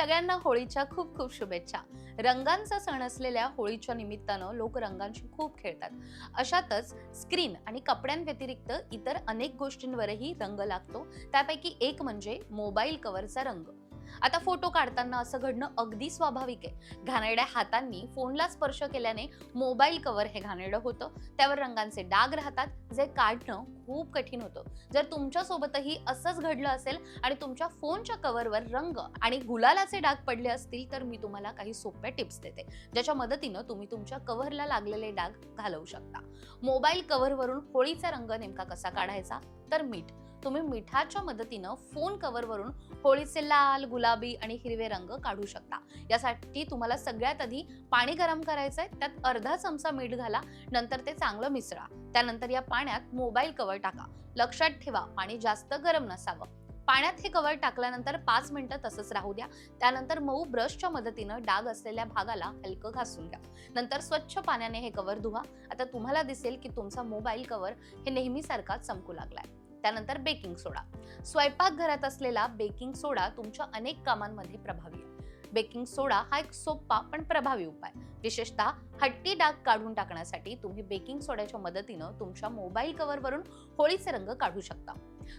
सगळ्यांना होळीच्या खूप खूप शुभेच्छा. रंगांचा सण असलेल्या होळीच्या निमित्तानं लोक रंगांशी खूप खेळतात. अशातच स्क्रीन आणि कपड्यांव्यतिरिक्त इतर अनेक गोष्टींवरही रंग लागतो. त्यापैकी एक म्हणजे मोबाईल कव्हरचा रंग. आता फोटो काढताना असं घडणं अगदी स्वाभाविक आहे. घाणेरड्या हातांनी फोनला स्पर्श केल्याने मोबाईल कव्हर हे घाणेरडं होतं. त्यावर रंगांचे डाग राहतात जे काढणं खूप कठीण होतं. जर तुमच्या सोबतही असंच घडलं असेल आणि तुमच्या फोनच्या कव्हरवर रंग आणि गुलालाचे डाग पडले असतील तर मी तुम्हाला काही सोप्या टिप्स देते. ज्याच्या मदतीनं तुम्ही तुमच्या कव्हरला लागलेले डाग घालवू शकता. मोबाईल कव्हरवरून होळीचा रंग नेमका कसा काढायचा? तर मीठ. तुम्ही मिठाच्या मदतीनं फोन कव्हरवरून होळीचे लाल गुलाबी आणि हिरवे रंग काढू शकता. यासाठी तुम्हाला सगळ्यात आधी पाणी गरम करायचंय त्यात अर्धा चमचा मीठ घाला नंतर ते चांगलं मिसळा. त्यानंतर या पाण्यात मोबाईल कव्हर टाका. लक्षात ठेवा पाणी जास्त गरम नसावं. पाण्यात हे कव्हर टाकल्यानंतर पाच मिनिटं तसंच राहू द्या. त्यानंतर मऊ ब्रशच्या मदतीनं डाग असलेल्या भागाला हलकं घासून घ्या. नंतर स्वच्छ पाण्याने हे कव्हर धुवा. आता तुम्हाला दिसेल की तुमचा मोबाईल कव्हर हे नेहमीसारखा चमकू लागलाय. त्यानंतर बेकिंग सोडा. स्वयंपाकघरात असलेला बेकिंग सोडा तुमच्या अनेक कामांमध्ये प्रभावी आहे. बेकिंग सोडा हा एक सोपा पण प्रभावी उपाय. विशेषतः हट्टी डाग काढून टाकण्यासाठी तुम्ही बेकिंग सोड्याच्या मदतीनं तुमच्या मोबाईल कव्हरवरून होळीचे रंग काढू शकता.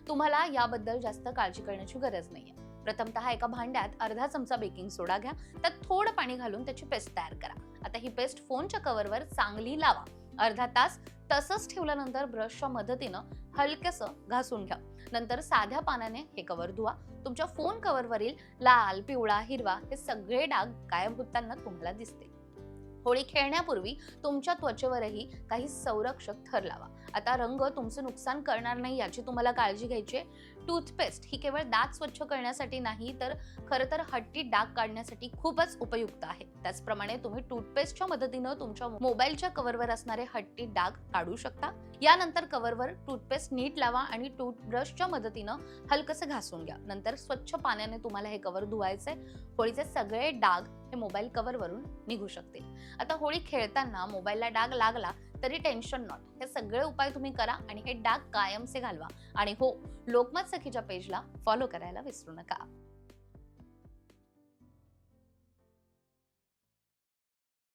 तुम्हाला याबद्दल जास्त काळजी करण्याची गरज नाहीये. प्रथमतः एका भांड्यात अर्धा चमचा बेकिंग सोडा घ्या. त्यात थोडं पाणी घालून त्याची पेस्ट तयार करा. आता ही पेस्ट फोनच्या कव्हरवर चांगली लावा. अर्धा तास तसंच ठेवल्यानंतर ब्रशच्या मदतीनं हलकेसं घासून घ्या. नंतर साध्या पानाने हे कव्हर धुवा. तुमच्या फोन कव्हरवरील लाल पिवळा हिरवा हे सगळे डाग गायब होताना तुम्हाला दिसते होळी खेळण्यापूर्वी तुमच्या त्वचेवरही काही संरक्षक थर लावा. आता रंग तुमचं नुकसान करणार नाही याची तुम्हाला काळजी घ्यायची टूथपेस्ट ही केवळ दात स्वच्छ करण्यासाठी नाही तर खरं तर हट्टी डाग काढण्यासाठी खूपच उपयुक्त आहे. त्याचप्रमाणे तुम्ही टूथपेस्टच्या मदतीनं तुमच्या मोबाईलच्या कव्हरवर असणारे हट्टी डाग काढू शकता. यानंतर कव्हरवर टूथपेस्ट नीट लावा आणि टूथब्रशच्या मदतीनं हलकसं घासून घ्या. नंतर स्वच्छ पाण्याने तुम्हाला हे कव्हर धुवायचंय. होळीचे सगळे डाग हे मोबाईल कव्हरवरून निघू शकतील. आता होळी खेळताना मोबाईलला डाग लागला तरी टेन्शन नॉट हे सगळे उपाय तुम्ही करा आणि हे डाग कायमचे घालवा. आणि हो लोकमत सखीच्या पेजला फॉलो करायला विसरू नका.